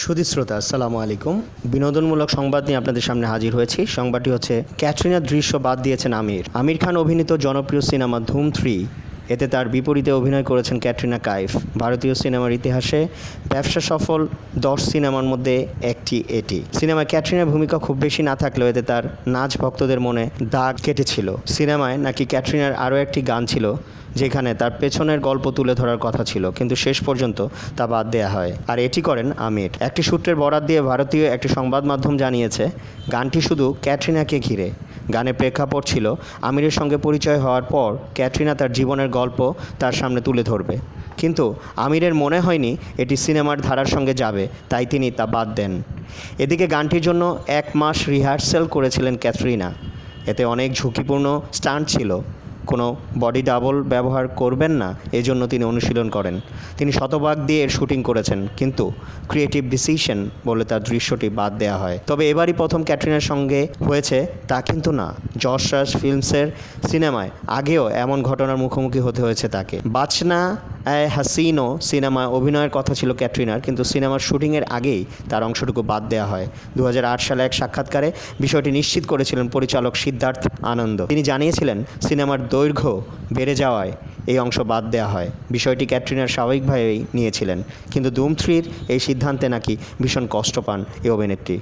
সুধী শ্রোতা, আসসালামু আলাইকুম। বিনোদনমূলক সংবাদ নিয়ে আপনাদের সামনে হাজির হয়েছি। সংবাদটি হচ্ছে ক্যাটরিনার দৃশ্য বাদ দিয়েছেন আমির। আমির খান অভিনীত জনপ্রিয় সিনেমা ধুম থ্রি এতে তার বিপরীতে অভিনয় করেছেন ক্যাটরিনা কাইফ। ভারতীয় সিনেমার ইতিহাসে ব্যবসা সফল দশ সিনেমার মধ্যে একটি এটি। সিনেমায় ক্যাটরিনার ভূমিকা খুব বেশি না থাকলেও এতে তার নাচ ভক্তদের মনে দাগ কেটেছিল। সিনেমায় নাকি ক্যাটরিনার আরও একটি গান ছিল, যেখানে তার পেছনের গল্প তুলে ধরার কথা ছিল, কিন্তু শেষ পর্যন্ত তা বাদ দেওয়া হয়। আর এটি করেন আমির। একটি সূত্রের বরাত দিয়ে ভারতীয় একটি সংবাদ মাধ্যম জানিয়েছে, গানটি শুধু ক্যাটরিনাকে ঘিরে গানের প্রেক্ষাপট ছিল আমিরের সঙ্গে পরিচয় হওয়ার পর ক্যাটরিনা তার জীবনের গল্প তার সামনে তুলে ধরবে। কিন্তু আমিরের মনে হয়নি এটি সিনেমার ধারার সঙ্গে যাবে, তাই তিনি তা বাদ দেন। এদিকে গানটির জন্য এক মাস রিহার্সেল করেছিলেন ক্যাটরিনা। এতে অনেক ঝুঁকিপূর্ণ স্টান্ট ছিল। কোনো বডি ডাবল ব্যবহার করবেন না, এজন্য তিনি অনুশীলন করেন। তিনি শতভাগ দিয়ে এর শুটিং করেছেন, কিন্তু ক্রিয়েটিভ ডিসিশন বলে তার দৃশ্যটি বাদ দেওয়া হয়। তবে এবারই প্রথম ক্যাটরিনার সঙ্গে হয়েছে তা কিন্তু না। যশ রাজ ফিল্মসের সিনেমায় আগেও এমন ঘটনার মুখোমুখি হতে হয়েছে তাকে। বাচনা হাসিনো সিনেমায় অভিনয়ের কথা ছিল ক্যাটরিনার, কিন্তু সিনেমার শুটিংয়ের আগেই তার অংশটুকু বাদ দেওয়া হয়। দু হাজার আট সালে এক সাক্ষাৎকারে বিষয়টি নিশ্চিত করেছিলেন পরিচালক সিদ্ধার্থ আনন্দ। তিনি জানিয়েছিলেন, সিনেমার দৈর্ঘ্য বেড়ে যাওয়ায় এই অংশ বাদ দেওয়া হয়। বিষয়টি ক্যাটরিনার স্বাভাবিকভাবেই নিয়েছিলেন, কিন্তু ধুম থ্রির এই সিদ্ধান্তে নাকি ভীষণ কষ্ট পান এই অভিনেত্রী।